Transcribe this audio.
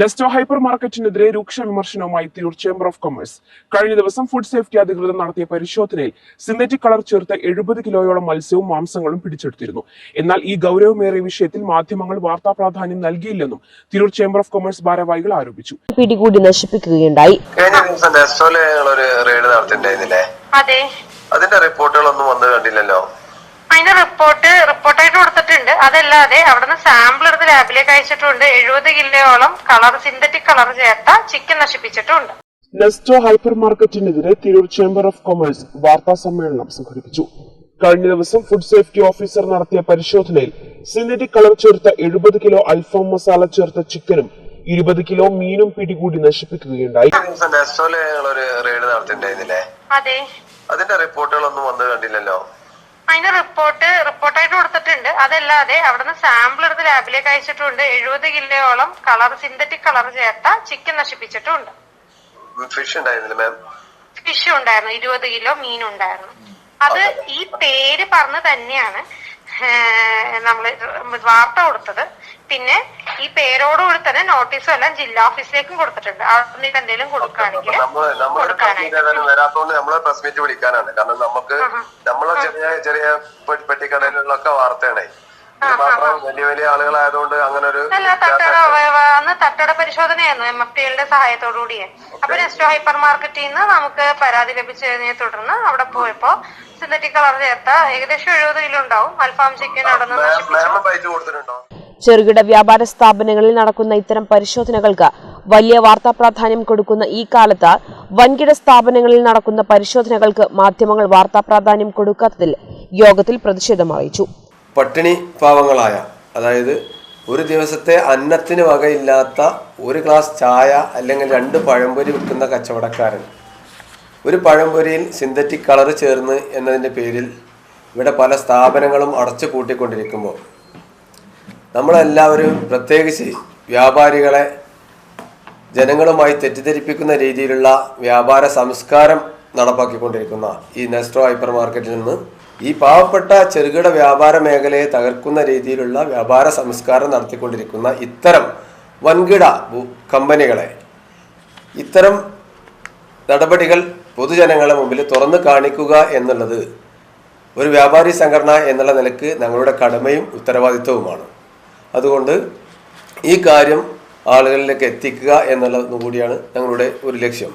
Nesto hyper മാർക്കറ്റിനെതിരെ രൂക്ഷ വിമർശനവുമായി Tirur chamber of commerce. കഴിഞ്ഞ ദിവസം ഫുഡ് സേഫ്റ്റി അധികൃതർ നടത്തിയ പരിശോധനയിൽ സിന്തറ്റിക് കളർ ചേർത്ത എഴുപത് കിലോയോളം മത്സ്യവും മാംസങ്ങളും പിടിച്ചെടുത്തിരുന്നു. എന്നാൽ ഈ ഗൗരവമേറിയ വിഷയത്തിൽ മാധ്യമങ്ങൾ വാർത്താ പ്രാധാന്യം നൽകിയില്ലെന്നും തിരൂർ ചേംബർ ഓഫ് കൊമേഴ്സ് ഭാരവാഹികൾ ആരോപിച്ചു. പിടികൂടി നശിപ്പിക്കുകയുണ്ടായി. അതിന്റെ റിപ്പോർട്ടുകളൊന്നും വന്നു കണ്ടില്ലല്ലോ? അതിന്റെ റിപ്പോർട്ട് റിപ്പോർട്ടായിട്ട് കൊടുത്തിട്ടുണ്ട്. അതല്ലാതെ അവിടുന്ന് സാമ്പിൾ എടുത്ത് ലാബിലേക്ക് അയച്ചിട്ടുണ്ട്. എഴുപത് കിലോയോളം കളർ സിന്തറ്റിക് കളർ ചേർത്ത ചിക്കൻ നശിപ്പിച്ചിട്ടുണ്ട്. നെസ്റ്റോ ഹൈപ്പർ മാർക്കറ്റിനെതിരെ തിരൂർ ചേംബർ ഓഫ് കൊമേഴ്സ് വാർത്താ സമ്മേളനം സംഘടിപ്പിച്ചു. കഴിഞ്ഞ ദിവസം ഫുഡ് സേഫ്റ്റി ഓഫീസർ നടത്തിയ പരിശോധനയിൽ സിന്തറ്റിക് കളർ ചേർത്ത എഴുപത് കിലോ അൽഫാം മസാല ചേർത്ത ചിക്കനും ഇരുപത് കിലോ മീനും പിടികൂടി നശിപ്പിക്കുകയുണ്ടായി. അതിന്റെ റിപ്പോർട്ടുകളൊന്നും വന്നു കണ്ടില്ലല്ലോ? അതിന്റെ റിപ്പോർട്ട് റിപ്പോർട്ടായിട്ട് കൊടുത്തിട്ടുണ്ട്. അതല്ലാതെ അവിടുന്ന് സാമ്പിൾ എടുത്ത് ലാബിലേക്ക് അയച്ചിട്ടുണ്ട്. എഴുപത് കിലോയോളം കളർ സിന്തറ്റിക് കളർ ചേർത്ത ചിക്കൻ നശിപ്പിച്ചിട്ടുണ്ട്. ഫിഷ് ഉണ്ടായിരുന്നില്ല മാം ഫിഷ് ഉണ്ടായിരുന്നു. ഇരുപത് കിലോ മീൻ ഉണ്ടായിരുന്നു. അത് ഈ പേര് പറഞ്ഞ് തന്നെയാണ്. നമ്മൾ വാർത്ത കൊടുത്തത്. പിന്നെ ഈ പേരോടുകൂടി തന്നെ നോട്ടീസും എല്ലാം ജില്ലാ ഓഫീസിലേക്കും കൊടുത്തിട്ടുണ്ട്. അവിടെ എന്തെങ്കിലും കൊടുക്കുകയാണെങ്കിൽ നമ്മൾ പ്രസ് മീറ്റ് വിളിക്കാനാണ്. കാരണം നമുക്ക് നമ്മളെ ചെറിയ ചെറിയ പെട്ടിക്കടയിലൊക്കെ വാർത്തയാണ്. മാത്രം വലിയ വലിയ ആളുകളായതുകൊണ്ട് അങ്ങനെ ഒരു തട്ടട പരിശോധനയായിരുന്നു എം എഫ് ടികളുടെ സഹായത്തോടുകൂടിയേ. അപ്പൊ നെസ്റ്റോ ഹൈപ്പർ മാർക്കറ്റിൽ നിന്ന് നമുക്ക് പരാതി ലഭിച്ചതിനെ തുടർന്ന് അവിടെ പോയപ്പോ സിന്തറ്റിക് കളർ ചേർത്ത ഏകദേശം എഴുപത് കിലോ ഉണ്ടാവും. അൽഫാം ചിക്കൻ അവിടെ നിന്ന് ചെറുകിട വ്യാപാര സ്ഥാപനങ്ങളിൽ നടക്കുന്ന ഇത്തരം പരിശോധനകൾക്ക് വലിയ വാർത്താ പ്രാധാന്യം കൊടുക്കുന്ന ഈ കാലത്ത് വൻകിട സ്ഥാപനങ്ങളിൽ നടക്കുന്ന പരിശോധനകൾക്ക് മാധ്യമങ്ങൾ വാർത്താ പ്രാധാന്യം കൊടുക്കാത്തതിൽ യോഗത്തിൽ പ്രതിഷേധം അറിയിച്ചു. പട്ടിണി പാവങ്ങളായ അതായത് ഒരു ദിവസത്തെ അന്നത്തിന് വകയില്ലാത്ത ഒരു ഗ്ലാസ് ചായ അല്ലെങ്കിൽ രണ്ട് പഴംപൊരി വിൽക്കുന്ന കച്ചവടക്കാരൻ. ഒരു പഴംപൊരിയിൽ സിന്തറ്റിക് കളർ ചേർന്ന് എന്നതിന്റെ പേരിൽ ഇവിടെ പല സ്ഥാപനങ്ങളും അടച്ചു പൂട്ടിക്കൊണ്ടിരിക്കുമ്പോൾ നമ്മളെല്ലാവരും പ്രത്യേകിച്ച് വ്യാപാരികളെ ജനങ്ങളുമായി തെറ്റിദ്ധരിപ്പിക്കുന്ന രീതിയിലുള്ള വ്യാപാര സംസ്കാരം നടപ്പാക്കിക്കൊണ്ടിരിക്കുന്ന ഈ നെസ്ട്രോ ഹൈപ്പർ മാർക്കറ്റിൽ നിന്ന് ഈ പാവപ്പെട്ട ചെറുകിട വ്യാപാര മേഖലയെ തകർക്കുന്ന രീതിയിലുള്ള വ്യാപാര സംസ്കാരം നടത്തിക്കൊണ്ടിരിക്കുന്ന ഇത്തരം വൻകിട കമ്പനികളെ ഇത്തരം നടപടികൾ പൊതുജനങ്ങളുടെ മുമ്പിൽ തുറന്നു കാണിക്കുക എന്നുള്ളത് ഒരു വ്യാപാരി സംഘടന എന്നുള്ള നിലയ്ക്ക് ഞങ്ങളുടെ കടമയും ഉത്തരവാദിത്വവുമാണ്. അതുകൊണ്ട് ഈ കാര്യം ആളുകളിലേക്ക് എത്തിക്കുക എന്നുള്ളത് കൂടിയാണ് ഞങ്ങളുടെ ഒരു ലക്ഷ്യം.